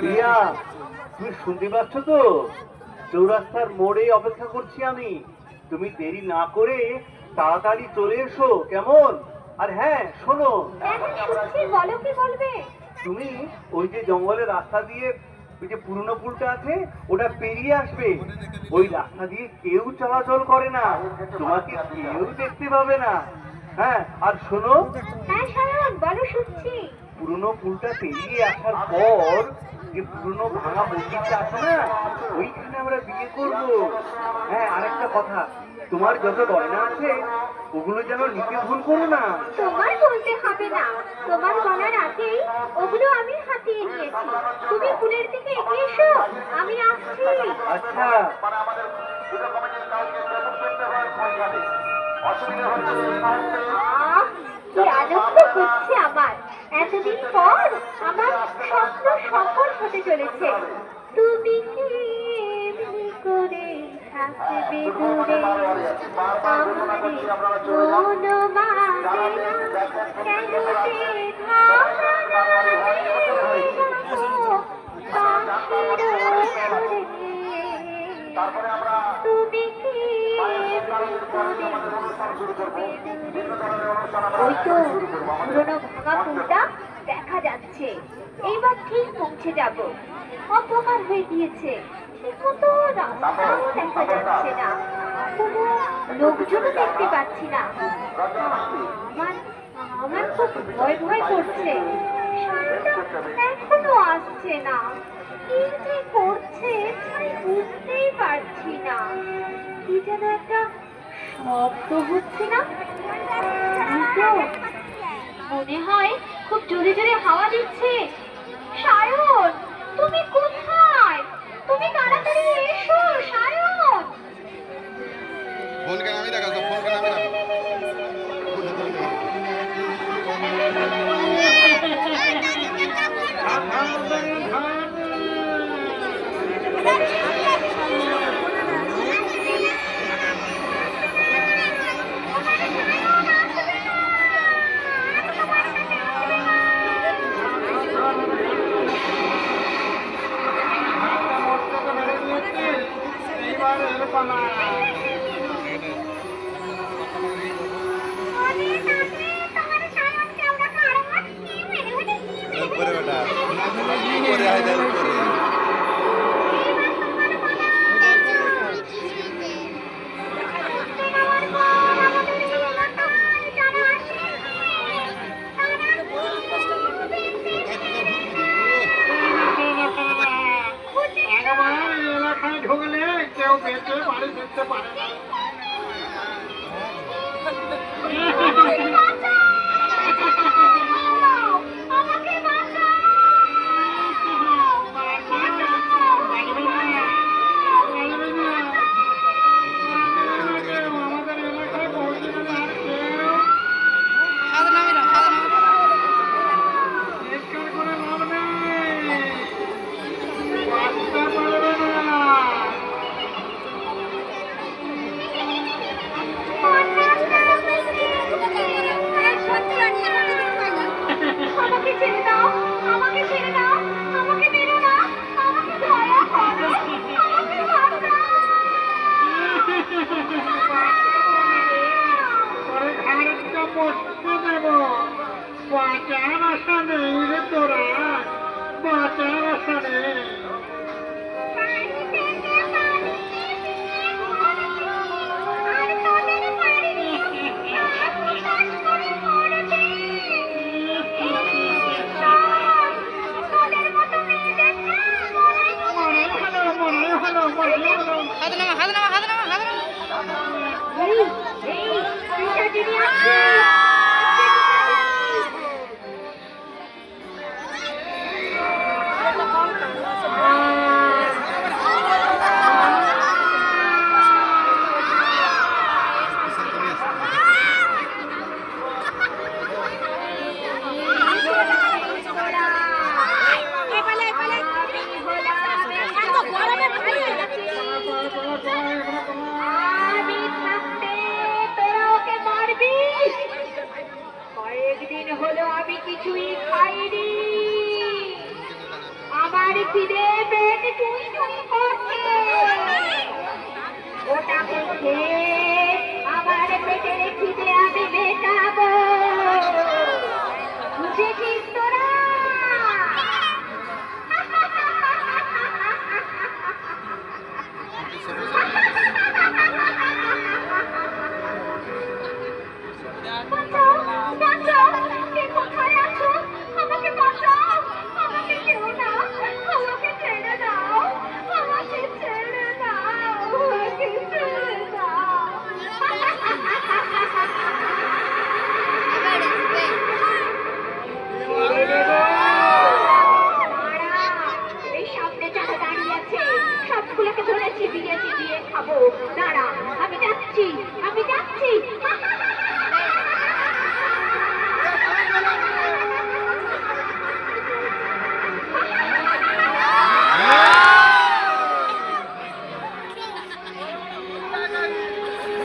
রিয়া তুমি শুনতে পাচ্ছ তো? চৌরাস্তার মোড়ে অপেক্ষা করছি আমি। তুমি দেরি না করে তাড়াতাড়ি চলে এসো, কেমন? আর হ্যাঁ শোনো। তুমি ওই যে জঙ্গলের রাস্তা দিয়ে, ওই যে পুরনো পুলটা আছে, ওটা পেরিয়ে আসবে। ওই রাস্তা দিয়ে কেউ চলাচল করে না। তোমাকে কেউ দেখতে পাবে না। হ্যাঁ আর শোনো। হ্যাঁ বলো শুনছি পুরনো পুলটা পেরিয়ে আসার পর যে পুরনো ভাঙা মন্দিরটা আছে না ওইখানে আমরা বিয়ে করব। হ্যাঁ আরেকটা কথা তোমার যত গয়না আছে ওগুলো যেন নিতে ভুল করো না। তোমার বলতে হবে না। তোমার বলার আগেই ওগুলো আমি হাতিয়ে নিয়েছি। তুমি ফুলের দিকে এগিয়ে এসো আমি আসছি। আচ্ছা। কি হচ্ছে আমার। এতদিন পর আমার স্বপ্ন সফল হতে চলেছে। তুমি কি? এমনি করে থাকবে দূরে। আমারে মন মানে না। কেন যে ভাবনা তুমি ওই তো পুরোনো ভাঙা ফুলটা দেখা যাচ্ছে। এইবার ঠিক পৌঁছে যাব। অন্ধকার হয়ে গিয়েছে। ঠিকমতো রাস্তাও দেখা যাচ্ছে না। কোনো লোকজনও দেখতে পাচ্ছি না। আমার আমার খুব ভয় ভয় করছে। এখনও আসছে না। কি করছে, বুঝতেই পারছি না। কি যেন একটা হচ্ছে না মনে হয় খুব জোরে জোরে হাওয়া দিচ্ছে। সায়ন তুমি কোথায়? তুমি তাড়াতাড়ি 放啦 কেউ বেঁচে বাড়ি ফিরতে পারে না। আমার ফিরে পেট টুই টুই